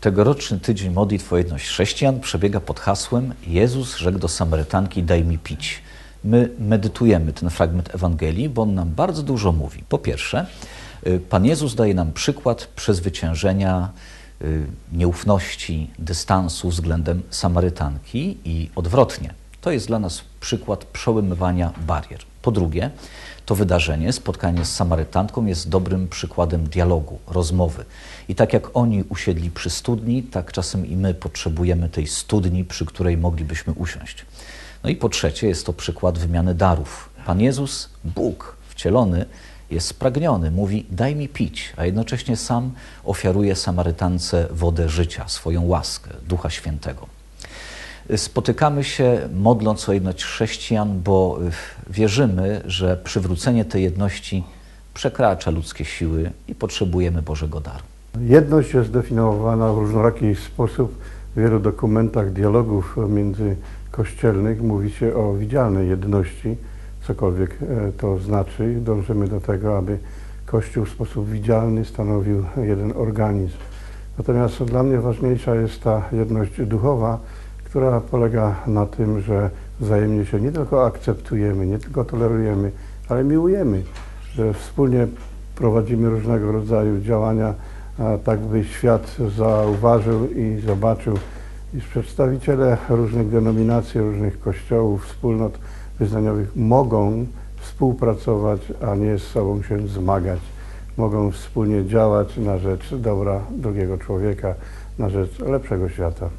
Tegoroczny tydzień modlitw o jedność chrześcijan przebiega pod hasłem Jezus rzekł do Samarytanki daj mi pić. My medytujemy ten fragment Ewangelii, bo on nam bardzo dużo mówi. Po pierwsze, y, Pan Jezus daje nam przykład przezwyciężenia y, nieufności, dystansu względem Samarytanki i odwrotnie. To jest dla nas przykład przełamywania barier. Po drugie, to wydarzenie, spotkanie z Samarytantką jest dobrym przykładem dialogu, rozmowy. I tak jak oni usiedli przy studni, tak czasem i my potrzebujemy tej studni, przy której moglibyśmy usiąść. No i po trzecie, jest to przykład wymiany darów. Pan Jezus, Bóg wcielony, jest spragniony, mówi: Daj mi pić, a jednocześnie sam ofiaruje Samarytance wodę życia, swoją łaskę, Ducha Świętego. Spotykamy się modląc o jedność chrześcijan, bo wierzymy, że przywrócenie tej jedności przekracza ludzkie siły i potrzebujemy Bożego daru. Jedność jest definiowana w różnoraki sposób. W wielu dokumentach dialogów międzykościelnych mówi się o widzialnej jedności, cokolwiek e, to znaczy. Dążymy do tego, aby Kościół w sposób widzialny stanowił jeden organizm. Natomiast dla mnie ważniejsza jest ta jedność duchowa, która polega na tym, że wzajemnie się nie tylko akceptujemy, nie tylko tolerujemy, ale miłujemy, że wspólnie prowadzimy różnego rodzaju działania, tak by świat zauważył i zobaczył, iż przedstawiciele różnych denominacji, różnych kościołów, wspólnot wyznaniowych mogą współpracować, a nie z sobą się zmagać. Mogą wspólnie działać na rzecz dobra drugiego człowieka, na rzecz lepszego świata.